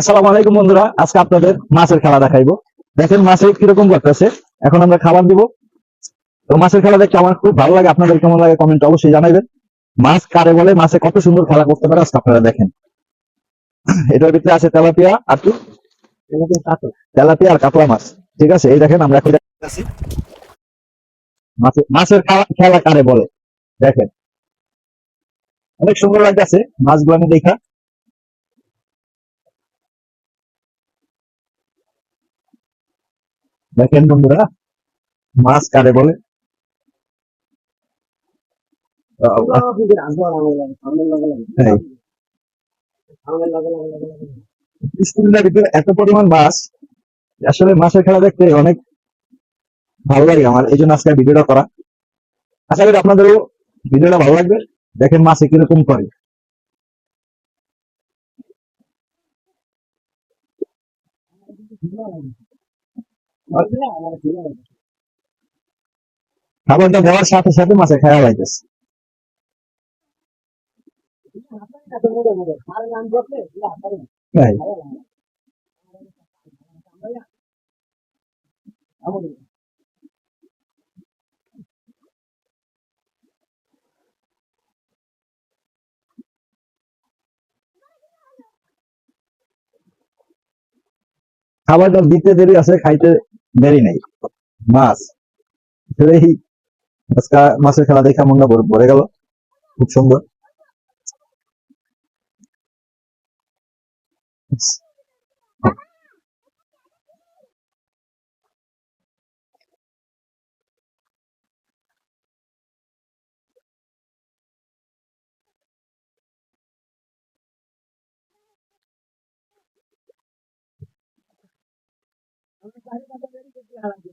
আসসালামু আলাইকুম বন্ধুরা, আজকে আপনাদের মাছের খেলা দেখাইবো। দেখেন মাছে কীরকম করতেছে এখন আমরা খাবার দিব। তো মাছের খেলা দেখতে আমার খুব ভালো লাগে, আপনাদের কেমন লাগে কমেন্ট অবশ্যই জানাবেন মাছ কারে বলে, মাছে কত সুন্দর খেলা করতে পারে আজকে আপনারা দেখেন। এটার ভিতরে আছে তেলাপিয়া আর কি তেলাপিয়া আর কাতলা মাছ, ঠিক আছে? এই দেখেন আমরা এখন মাছের মাছের খেলা কারে বলে, দেখেন। অনেক সুন্দর লাগতেছে, মাছগুলো আমি দেখা। দেখেন বন্ধুরা, মাছ কারে বলে? এত পরিমাণ মাছ, আসলে মাছের খেলা দেখতে অনেক ভালো লাগে আমার, এই জন্য আজকে ভিডিওটা করা। আশা করি আপনাদেরও ভিডিওটা ভালো লাগবে, দেখেন মাছে কীরকম করে। খাবারটা দেওয়ার সাথে সাথে মাছে খাওয়া লাগতেছে খাবারটা দিতে দেরি আছে খাইতে দেরি নেই। মাছ। এই আজকে মাছের খেলা দেখে মনটা ভরে গেল। খুব সুন্দর। lebih banyak dari kegiatan lagi.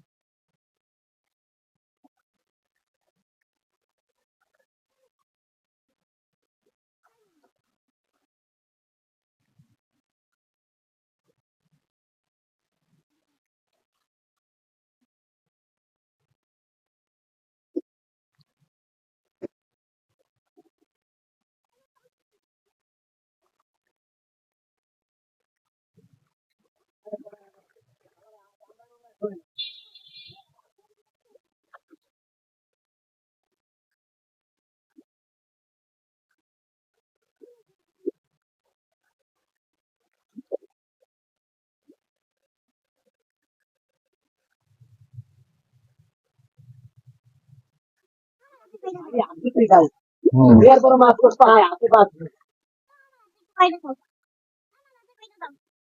হুম। এরপরে মাছ করতে হয় হাতে পাঁচ।